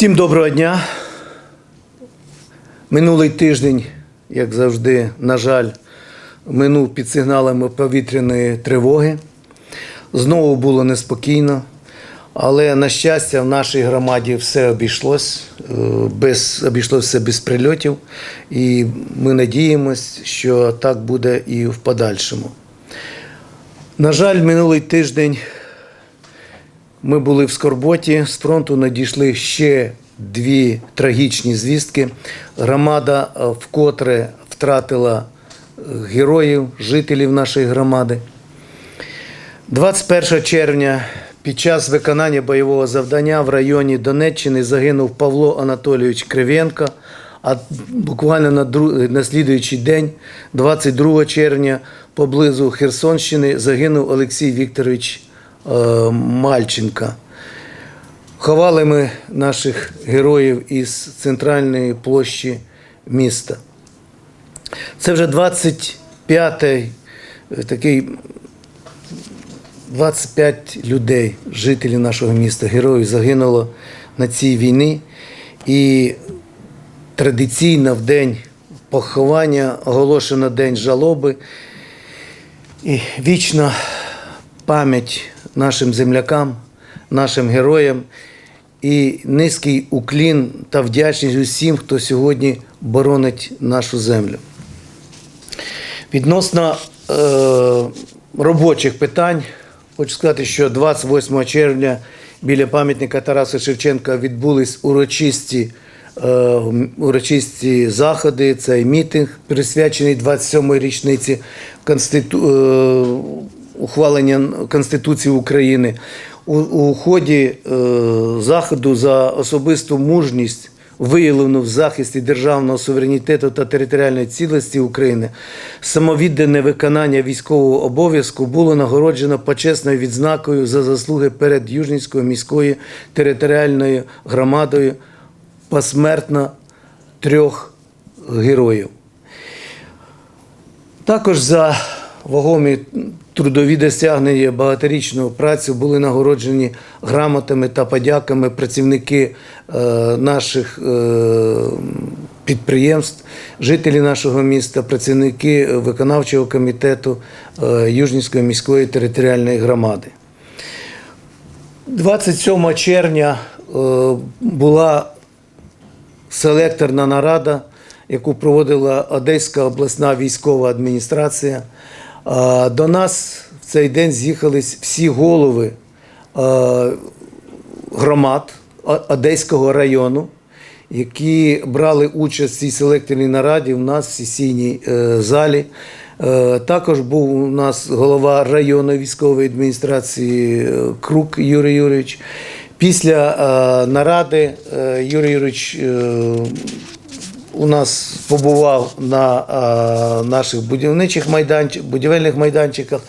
Всім доброго дня. Минулий тиждень, як завжди, на жаль, минув під сигналами повітряної тривоги. Знову було неспокійно, але на щастя, в нашій громаді все обійшлось, е, без, обійшлося все без прильотів, і ми надіємось, що так буде і в подальшому. На жаль, минулий тиждень ми були в Скорботі. З фронту надійшли ще дві трагічні звістки. Громада е, вкотре втратила е, героїв, жителів нашої громади. 21 червня під час виконання бойового завдання в районі Донеччини загинув Павло Анатолійович Кривенко. А буквально на, на слідуючий день, 22 червня, поблизу Херсонщини, загинув Олексій Вікторович Мальченка. Ховали ми наших героїв із центральної площі міста. Це вже 25-й е, такий 25 людей, жителів нашого міста, героїв загинуло на цій війні. І традиційно в день поховання оголошено день жалоби. І вічна пам'ять нашим землякам, нашим героям і низький уклін та вдячність усім, хто сьогодні боронить нашу землю. Відносно е, робочих питань, хочу сказати, що 28 червня біля пам'ятника Тараса Шевченка відбулись урочисті, е, урочисті заходи. Цей мітинг, присвячений 27-й річниці Конститу... ухвалення Конституції України. У, у ході е, заходу за особисту мужність виявлену в захисті державного суверенітету та територіальної цілості України, самовіддане виконання військового обов'язку було нагороджено почесною відзнакою за заслуги перед Южнівською міською територіальною громадою посмертно трьох героїв. Також за вагомі трудові досягнення багаторічну працю були нагороджені грамотами та подяками працівники е, наших е, підприємств, жителі нашого міста, працівники виконавчого комітету е, Южнівської міської територіальної громади. 27 червня була селекторна нарада, яку проводила Одеська обласна військова адміністрація. До нас в цей день з'їхались всі голови громад Одеського району, які брали участь в цій селекторній нараді у нас в сесійній е, залі. Е, Також був у нас голова районної військової адміністрації е, Крук Юрій Юрійович. Після наради Юрій Юрійович у нас побував на е, наших будівничих майданчиках, будівельних майданчиках,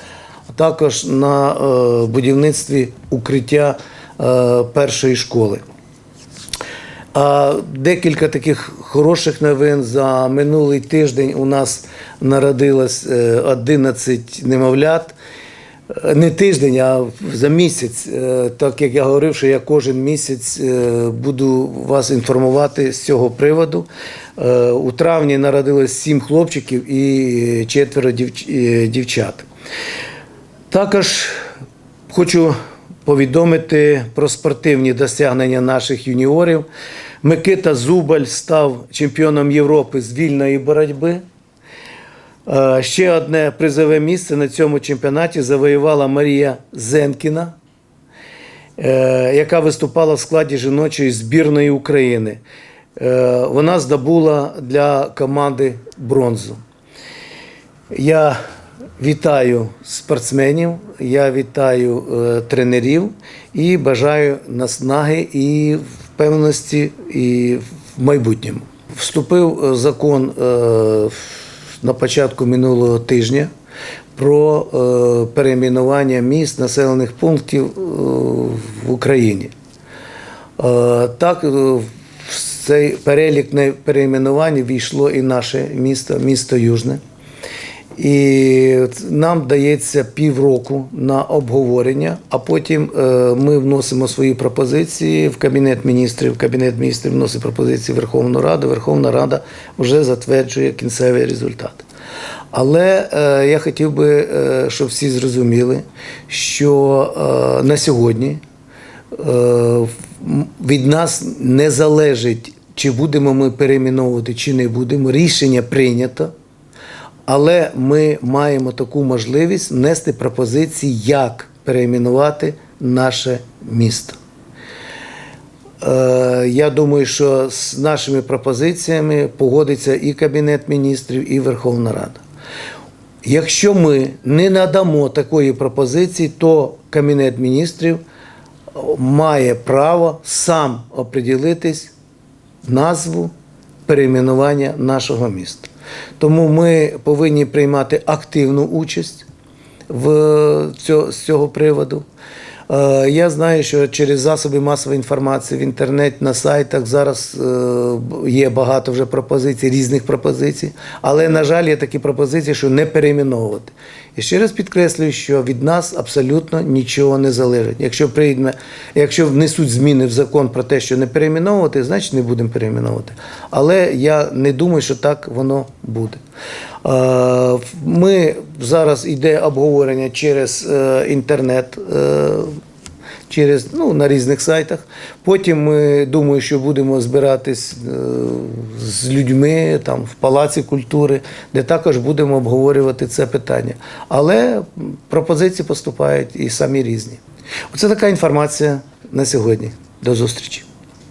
а також на е, будівництві укриття е, першої школи. А декілька таких хороших новин. За минулий тиждень у нас народилось е, 11 немовлят. Е, Не тиждень, а за місяць. Е, Так як я говорив, що я кожен місяць е, буду вас інформувати з цього приводу. У травні народилось 7 хлопчиків і четверо дівчат. Також хочу повідомити про спортивні досягнення наших юніорів. Микита Зубаль став чемпіоном Європи з вільної боротьби. Е, Ще одне призове місце на цьому чемпіонаті завоювала Марія Зенкіна, е, яка виступала в складі жіночої збірної України. Е, Вона здобула для команди бронзу. Я вітаю спортсменів, я вітаю тренерів і бажаю наснаги і впевненості і в майбутньому. Вступив закон е, на початку минулого тижня про е, перейменування міст населених пунктів е, в Україні. Е, Так, в цей перелік на перейменування війшло і наше місто, місто Южне. І нам дається півроку на обговорення, а потім е, ми вносимо свої пропозиції в Кабінет міністрів. Кабінет міністрів вносить пропозиції в Верховну Раду. Верховна Рада вже затверджує кінцевий результат. Але е, я хотів би, е, щоб всі зрозуміли, що на сьогодні від нас не залежить, чи будемо ми перейменовувати, чи не будемо. Рішення прийнято. Але ми маємо таку можливість внести пропозиції, як перейменувати наше місто. Е, Я думаю, що з нашими пропозиціями погодиться і Кабінет міністрів, і Верховна Рада. Якщо ми не надамо такої пропозиції, то Кабінет міністрів має право сам оприділитись назву перейменування нашого міста. Тому ми повинні приймати активну участь в цього, з цього приводу. Е, Я знаю, що через засоби масової інформації в інтернеті, на сайтах зараз е, є багато вже пропозицій, різних пропозицій, але, на жаль, є такі пропозиції, що не перейменовувати. І ще раз підкреслюю, що від нас абсолютно нічого не залежить. Якщо прийме, якщо внесуть зміни в закон про те, що не перейменовувати, значить не будемо перейменовувати. Але я не думаю, що так воно буде. Е, Ми зараз йде обговорення через е, інтернет. Через ну на різних сайтах. Потім ми думаю, що будемо збиратись е, з людьми там в палаці культури, де також будемо обговорювати це питання. Але пропозиції поступають і самі різні. Оце така інформація на сьогодні. До зустрічі.